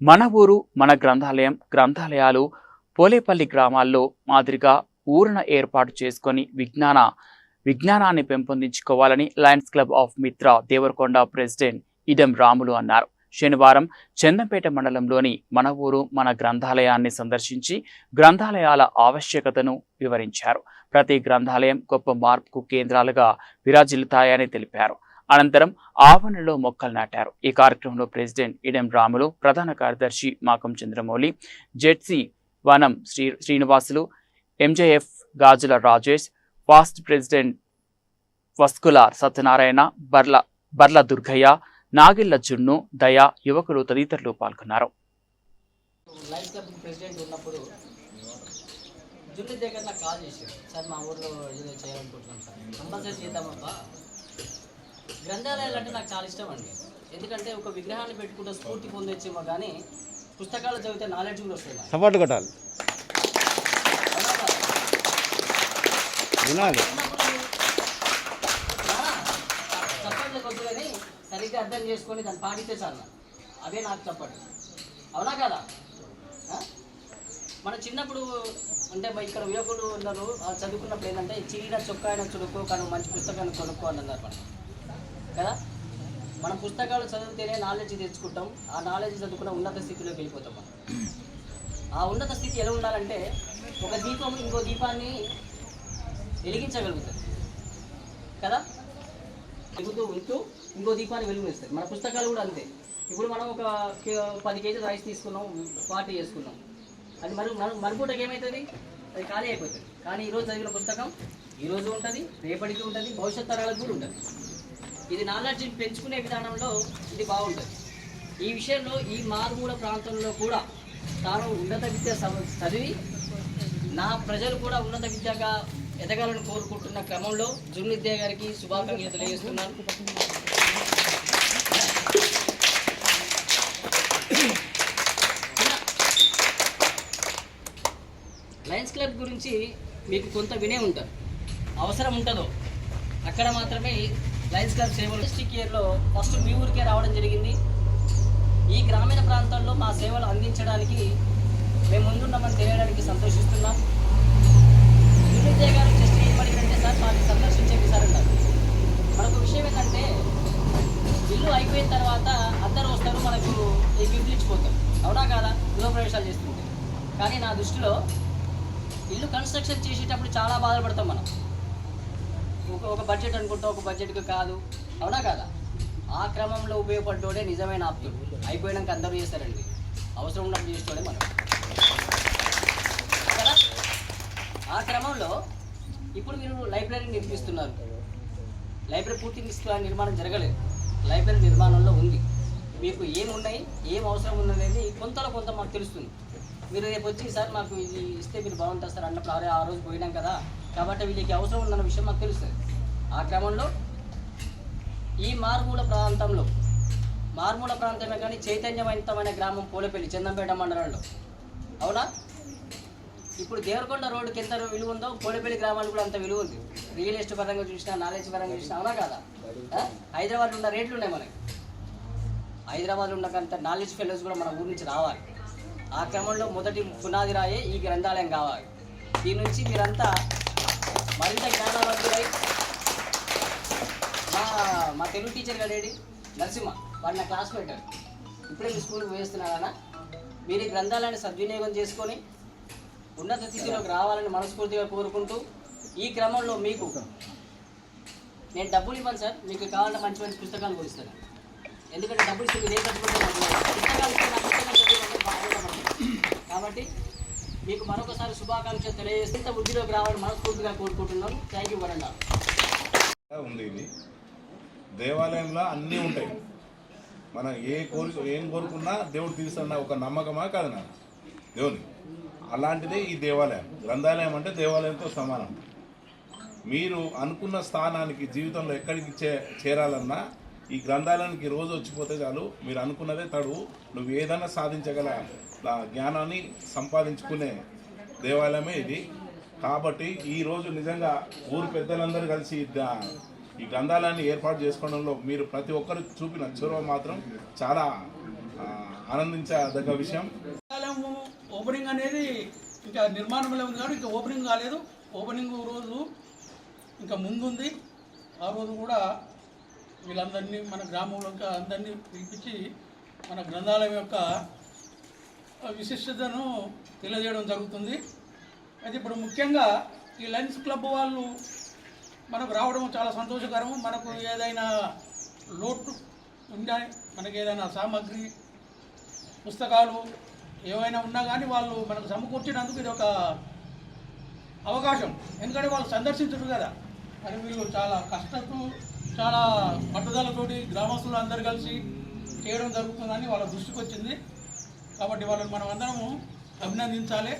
మన ఊరు మన గ్రంథాలయం గ్రంథాలయాలు పోలేపల్లి గ్రామాల్లో మాదిరిగా ఊరున ఏర్పాటు చేసుకొని విజ్ఞాన విజ్ఞానాన్ని పెంపొందించుకోవాలని lions club of Mitra Devarakonda president ఇదం రాములు అన్నారు. శనివారం చందంపేట మండలంలోని మన ఊరు మన గ్రంథాలయాన్ని సందర్శించి గ్రంథాలయాల ఆవశ్యకతను వివరించారు. ప్రతి గ్రంథాలయం గొప్ప మార్పుకు కేంద్రాలుగా విరాజిల్లుతాయని తెలిపారు. అనంతరం ఆవరణలో మొక్కలు నాటారు. ఈ కార్యక్రమంలో ప్రెసిడెంట్ ఇడెం రాములు ప్రధాన కార్యదర్శి Makam Chandramouli ZC Vanam Sri Srinivasulu MJF Gajula Rajesh past president Vaskula Satyanarayana Barla Barla Durgaiah Nagilla Junnu దయ యువకులు తదితరులు పాల్గొన్నారు. లైఫ్ క్లబ్ ప్రెసిడెంట్ ఉన్నప్పుడు జున్ను దగ్గర నాకు కాల్ చేశారు సార్ మా ఊర్లో ఏదో చేయాలనుకుంటున్నాం సార్. కంపల్సరీ చేద్దామబ్బా. గ్రంథాలయాలు అంటే నాకు చాలా ఇష్టం అండి ఎందుకంటే ఒక విగ్రహాన్ని పెట్టుకుంటే స్ఫూర్తి పొందొచ్చేమో కానీ పుస్తకాలు చదివితే నాలెడ్జ్ కూడా వస్తుంది. సపోర్ట్ కొట్టాలి? వినాలి చప్పట్లు కొద్దు కానీ సరిగ్గా అర్థం చేసుకొని దాన్ని పాటిస్తే చాలు. అవే నాకు చప్పట్లు అవునా కదా? మన చిన్నప్పుడు అంటే ఇక్కడ యువకులు ఉన్నారు చదువుకున్నప్పుడు ఏంటంటే చీర చొక్కా అయినా చుడుకో కానీ మంచి పుస్తకాన్ని కొనుక్కో అని అన్నారు కదా? మనం పుస్తకాలు చదివితేనే నాలెడ్జ్ తెచ్చుకుంటాం. ఆ నాలెడ్జ్ చదువుకున్న ఉన్నత స్థితిలోకి వెళ్ళిపోతాం మనం. ఆ ఉన్నత స్థితి ఎలా ఉండాలంటే ఒక దీపం ఇంకో దీపాన్ని వెలిగించగలుగుతుంది కదా? వెలుగుతూ ఉంటూ ఇంకో దీపాన్ని వెలుగునిస్తుంది మన పుస్తకాలు కూడా అంతే. ఇప్పుడు మనం ఒక కే- పది కేజీ రైస్ తీసుకున్నాం పార్టీ చేసుకున్నాం. అది మరి మన మరుపూటకి ఏమవుతుంది అది ఖాళీ అయిపోతుంది. కానీ ఈరోజు చదివిన పుస్తకం ఈరోజు ఉంటుంది రేపటికి ఉంటుంది భవిష్యత్ తరాలకు కూడా ఉంటుంది. ఇది నాలెడ్జ్ని పెంచుకునే విధానంలో ఇది బాగుంటుంది. ఈ విషయంలో ఈ మారుమూల ప్రాంతంలో కూడా తాను ఉన్నత విద్య చదివి నా ప్రజలు కూడా ఉన్నత విద్యగా ఎదగాలని కోరుకుంటున్న క్రమంలో జున్ గారికి శుభాకాంక్షలు తెలియజేస్తున్నాను. లయన్స్ క్లబ్ గురించి మీకు కొంత వినే ఉంటారు. అవసరం ఉంటుందో? అక్కడ మాత్రమే లయన్స్ క్లబ్ సేవలు డిస్ట్రిక్ట్ ఇయర్లో ఫస్ట్ మీ ఊరికే రావడం జరిగింది. ఈ గ్రామీణ ప్రాంతాల్లో మా సేవలు అందించడానికి మేము ముందున్నామని తెలియడానికి సంతోషిస్తున్నాం. విజయ్ గారు జస్ట్ ఏర్పడిందంటే సార్ మాకు సందర్శించేది సార్ అంటారు మనకు విషయం ఏంటంటే ఇల్లు అయిపోయిన తర్వాత అందరూ వస్తారు మనకు ఈ గిఫ్ట్లు అవునా కాదా? గృహప్రవేశాలు చేస్తుంటే. కానీ నా దృష్టిలో ఇల్లు కన్స్ట్రక్షన్ చేసేటప్పుడు చాలా బాధపడతాం మనం. ఒక ఒక బడ్జెట్ అనుకుంటాం ఒక బడ్జెట్కి కాదు. అవునా కదా? ఆ క్రమంలో ఉపయోగపడ్డోడే నిజమైన ఆప్తుడు. అయిపోయినాక అందరూ చేస్తారండి. అవసరం ఉన్నప్పుడు చేసేటోడే మనం. కదా? ఆ క్రమంలో ఇప్పుడు మీరు లైబ్రరీ నిర్మిస్తున్నారు. లైబ్రరీ పూర్తి నిష్క్ర- నిర్మాణం జరగలేదు. లైబ్రరీ నిర్మాణంలో ఉంది. మీకు ఏమున్నాయి ఏం అవసరం ఉన్నది కొంతలో కొంత మాకు తెలుస్తుంది. మీరు రేపు వచ్చి సార్ మాకు ఇది ఇస్తే మీరు బాగుంటుంది సార్ అన్నప్పుడు అరే ఆ రోజు పోయినాం కదా. కాబట్టి వీళ్ళకి అవసరం ఉందన్న విషయం మాకు తెలుస్తుంది. ఆ క్రమంలో ఈ మారుమూల ప్రాంతంలో మారుమూల ప్రాంతమే కానీ చైతన్యవంతమైన గ్రామం పోలేపల్లి చందంపేట మండలంలో. అవునా? ఇప్పుడు దేవరకొండ రోడ్డుకి ఎంత విలువ ఉందో కోడిపల్లి గ్రామానికి కూడా అంత విలువ ఉంది. రియల్ ఎస్టేట్ పరంగా చూసినా నాలెడ్జ్ పరంగా చూసినా అవునా కదా? హైదరాబాద్ ఉన్న రేట్లు ఉన్నాయి మనకి. హైదరాబాద్ ఉన్నంత నాలెడ్జ్ ఫెలోస్ కూడా మన ఊరి నుంచి రావాలి. ఆ క్రమంలో మొదటి పునాది రాయే ఈ గ్రంథాలయం కావాలి. దీని నుంచి మీరంతా మరింత జ్ఞానవంతుడై మా మా తెలుగు టీచర్ గడేడి నరసింహ వాడు నా క్లాస్మేట్ ఇప్పుడే మీ స్కూల్కి వేస్తున్నాడనా మీరు ఈ సద్వినియోగం చేసుకొని ఉన్నత స్థితిలోకి రావాలని మనస్ఫూర్తిగా కోరుకుంటూ ఈ క్రమంలో మీకు నేను డబ్బులు ఇవ్వను సార్. మీకు కావాలంటే మంచి మంచి పుస్తకాలు కొనిస్తాను. ఎందుకంటే డబ్బులు నేను కట్టుకుంటే పుస్తకాలు కాబట్టి మీకు మరొకసారి శుభాకాంక్షలు తెలియజేస్తే ఇంత వృద్ధిలోకి రావాలని మనస్ఫూర్తిగా కోరుకుంటున్నాం థ్యాంక్ యూ వరండా ఉంది ఇది? దేవాలయంలో అన్నీ ఉంటాయి. మనం ఏ కోరిక ఏం కోరుకున్నా దేవుడు తీరుస్తున్న ఒక నమ్మకమా కాదు నా దేవుని. అలాంటిదే ఈ దేవాలయం. గ్రంథాలయం అంటే దేవాలయంతో సమానం. మీరు అనుకున్న స్థానానికి జీవితంలో ఎక్కడికి చే చేరాలన్నా ఈ గ్రంథాలయానికి రోజు వచ్చిపోతే చాలు. మీరు అనుకున్నదే తడువు నువ్వు ఏదైనా సాధించగల జ్ఞానాన్ని సంపాదించుకునే దేవాలయమే ఇది. కాబట్టి ఈరోజు నిజంగా ఊరు పెద్దలందరూ కలిసి ఈ గ్రంథాలయాన్ని ఏర్పాటు చేసుకోవడంలో మీరు ప్రతి ఒక్కరు చూపిన చొరవ మాత్రం చాలా ఆనందించదగ్గ విషయం. గ్రంథాలయం ఓపెనింగ్ అనేది ఇంకా నిర్మాణంలో ఉంది కాబట్టి ఇంకా ఓపెనింగ్ కాలేదు. ఓపెనింగ్ రోజు ఇంకా ముందుంది. ఆ రోజు కూడా వీళ్ళందరినీ మన గ్రామంలో అందరినీ పిలిపించి మన గ్రంథాలయం యొక్క విశిష్టతను తెలియజేయడం జరుగుతుంది. అయితే ఇప్పుడు ముఖ్యంగా ఈ లయన్స్ క్లబ్ వాళ్ళు మనకు రావడం చాలా సంతోషకరం మనకు ఏదైనా లోటు ఉందా? మనకి ఏదైనా సామాగ్రి పుస్తకాలు ఏవైనా ఉన్నా కానీ వాళ్ళు మనకు సమకూర్చినందుకు ఇది ఒక అవకాశం. ఎందుకంటే వాళ్ళు సందర్శించరు కదా. మరి వీళ్ళు చాలా కష్టంతో చాలా పట్టుదలతోటి గ్రామస్తులు అందరు కలిసి చేయడం జరుగుతుందని వాళ్ళ దృష్టికి వచ్చింది కాబట్టి వాళ్ళని మనం అందరము అభినందించాలి.